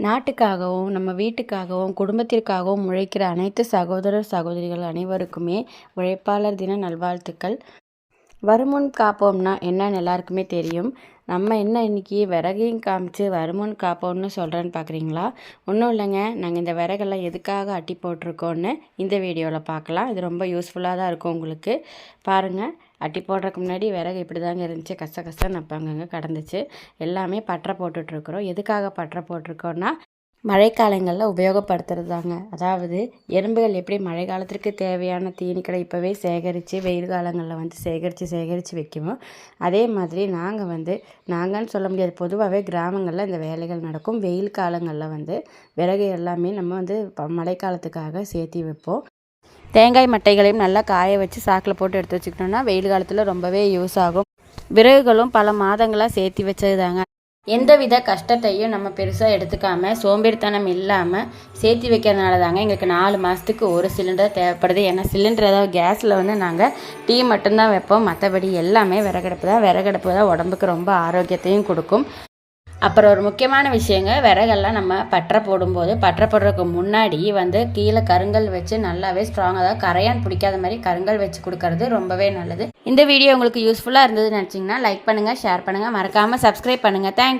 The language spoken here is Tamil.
நாட்டுக்காகவும் நம்ம வீட்டுக்காகவும் குடும்பத்திற்காகவும் உழைக்கிற அனைத்து சகோதரர் சகோதரிகள் அனைவருக்குமே உழைப்பாளர் தின நல்வாழ்த்துக்கள். வருமுன் காப்போம்னா என்னன்னு எல்லாருக்குமே தெரியும். நம்ம என்ன இன்றைக்கி விறகையும் காமிச்சு வருமுன் காப்போம்னு சொல்கிறேன்னு பார்க்குறீங்களா ஒன்றும் இல்லைங்க. நாங்கள் இந்த விறகெல்லாம் எதுக்காக அட்டி போட்டிருக்கோன்னு இந்த வீடியோவில் பார்க்கலாம் இது ரொம்ப யூஸ்ஃபுல்லாக தான் இருக்கும் உங்களுக்கு. பாருங்கள் அட்டி போடுறதுக்கு முன்னாடி விறகு இப்படி தாங்க இருந்துச்சு. கச கசன்னு நப்பாங்கங்க கடந்துச்சு. எல்லாமே பற்ற போட்டுட்ருக்குறோம் எதுக்காக பற்ற போட்டிருக்கோன்னா மழைக்காலங்களில் உபயோகப்படுத்துறது தாங்க அதாவது எறும்புகள் எப்படி மழை காலத்திற்கு தேவையான தீனிகளை இப்போவே சேகரித்து வெயில் காலங்களில் வந்து சேகரித்து சேகரித்து வைக்குமோ அதே மாதிரி நாங்கள் வந்து நாங்கள்னு சொல்ல முடியாது பொதுவாகவே கிராமங்களில் இந்த வேலைகள் நடக்கும். வெயில் காலங்களில் வந்து விறகு எல்லாமே நம்ம வந்து மழைக்காலத்துக்காக சேர்த்தி வைப்போம். தேங்காய் மட்டைகளையும் நல்லா காய வச்சு சாக்கில் போட்டு எடுத்து வச்சுக்கிட்டோம்னா வெயில் காலத்தில் ரொம்பவே யூஸ் ஆகும். விறகுகளும் பல மாதங்களாக சேர்த்தி வச்சது தாங்க எந்தவித கஷ்டத்தையும் நம்ம பெருசாக எடுத்துக்காமல் சோம்பேறித்தனம் இல்லாமல் சேர்த்து வைக்கிறதுனால தாங்க எங்களுக்கு நாலு மாதத்துக்கு ஒரு சிலிண்டர் தேவைப்படுது. ஏன்னா சிலிண்டர் அதாவது கேஸில் வந்து நாங்கள் டீ மட்டும்தான் வைப்போம். மற்றபடி எல்லாமே விறகடுப்பு தான். விறகடுப்பு தான் உடம்புக்கு ரொம்ப ஆரோக்கியத்தையும் கொடுக்கும். அப்புறம் ஒரு முக்கியமான விஷயங்க விறகெல்லாம் நம்ம பற்ற போடும்போது பற்ற போடுறதுக்கு முன்னாடி வந்து கீழே கருங்கல் வச்சு நல்லாவே ஸ்ட்ராங் அதாவது கரையான் பிடிக்காத மாதிரி கருங்கல் வச்சு கொடுக்கறது ரொம்பவே நல்லது. இந்த வீடியோ உங்களுக்கு யூஸ்ஃபுல்லாக இருந்ததுன்னு நினச்சிங்கன்னா லைக் பண்ணுங்கள் ஷேர் பண்ணுங்கள் மறக்காமல் சப்ஸ்கிரைப் பண்ணுங்கள் தேங்க்யூ